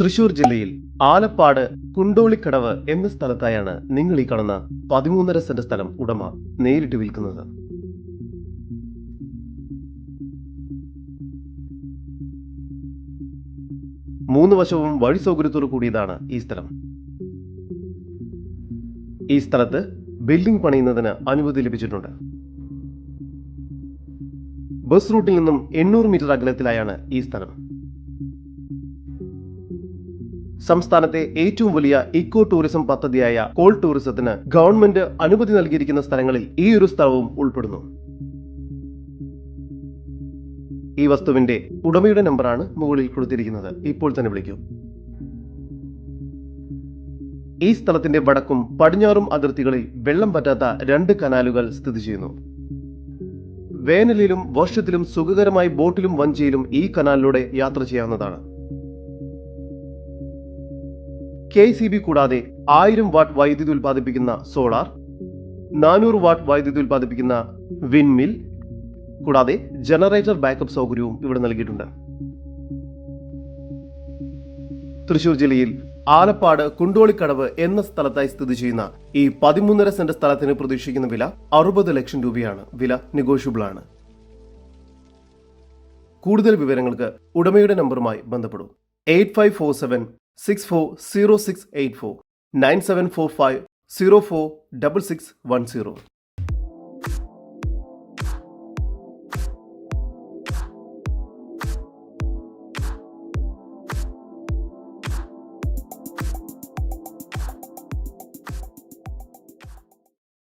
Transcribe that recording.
തൃശൂർ ജില്ലയിൽ ആലപ്പാട് കുണ്ടോളിക്കടവ് എന്ന സ്ഥലത്തായാണ് നിങ്ങൾ ഈ കാണുന്ന പതിമൂന്നര സെന്റ് സ്ഥലം ഉടമ നേരിട്ട് വിൽക്കുന്നത്. മൂന്ന് വശവും വഴി സൗകര്യത്തോടു കൂടിയതാണ് ഈ സ്ഥലം. ഈ സ്ഥലത്ത് ബിൽഡിംഗ് പണിയുന്നതിന് അനുമതി ലഭിച്ചിട്ടുണ്ട്. ബസ് റൂട്ടിൽ നിന്നും എണ്ണൂറ് മീറ്റർ അകലത്തിലായാണ് ഈ സ്ഥലം. സംസ്ഥാനത്തെ ഏറ്റവും വലിയ ഇക്കോ ടൂറിസം പദ്ധതിയായ കോൾ ടൂറിസത്തിന് ഗവൺമെന്റ് അനുമതി നൽകിയിരിക്കുന്ന സ്ഥലങ്ങളിൽ ഈ ഒരു സ്ഥലവും ഉൾപ്പെടുന്നു. ഈ വസ്തുവിന്റെ ഉടമയുടെ നമ്പറാണ് മുകളിൽ കൊടുത്തിരിക്കുന്നത്. ഇപ്പോൾ തന്നെ വിളിക്കൂ. ഈ സ്ഥലത്തിന്റെ വടക്കും പടിഞ്ഞാറും അതിർത്തികളിൽ വെള്ളം പറ്റാത്ത രണ്ട് കനാലുകൾ സ്ഥിതി ചെയ്യുന്നു. വേനലിലും വർഷത്തിലും സുഖകരമായി ബോട്ടിലും വഞ്ചിയിലും ഈ കനാലിലൂടെ യാത്ര ചെയ്യാവുന്നതാണ്. കെ സി ബി കൂടാതെ ആയിരം വാട്ട് വൈദ്യുതി ഉൽപ്പാദിപ്പിക്കുന്ന സോളാർ നാനൂറ് വാട്ട് വൈദ്യുതി ഉൽപ്പാദിപ്പിക്കുന്ന വിൻമിൽ കൂടാതെ ജനറേറ്റർ ബാക്കപ്പ് സൗകര്യവും ഇവിടെ നൽകിയിട്ടുണ്ട്. തൃശൂർ ജില്ലയിൽ ആലപ്പാട് കുണ്ടോളിക്കടവ് എന്ന സ്ഥലത്തായി സ്ഥിതി ചെയ്യുന്ന ഈ പതിമൂന്നര സെന്റ് സ്ഥലത്തിന് പ്രതീക്ഷിക്കുന്ന വില അറുപത് ലക്ഷം രൂപയാണ്. വില നെഗോഷ്യബിൾ ആണ് കൂടുതൽ വിവരങ്ങൾക്ക് ഉടമയുടെ നമ്പറുമായി ബന്ധപ്പെടും. Eight five four seven six four zero six eight four nine seven four five zero four double six one zero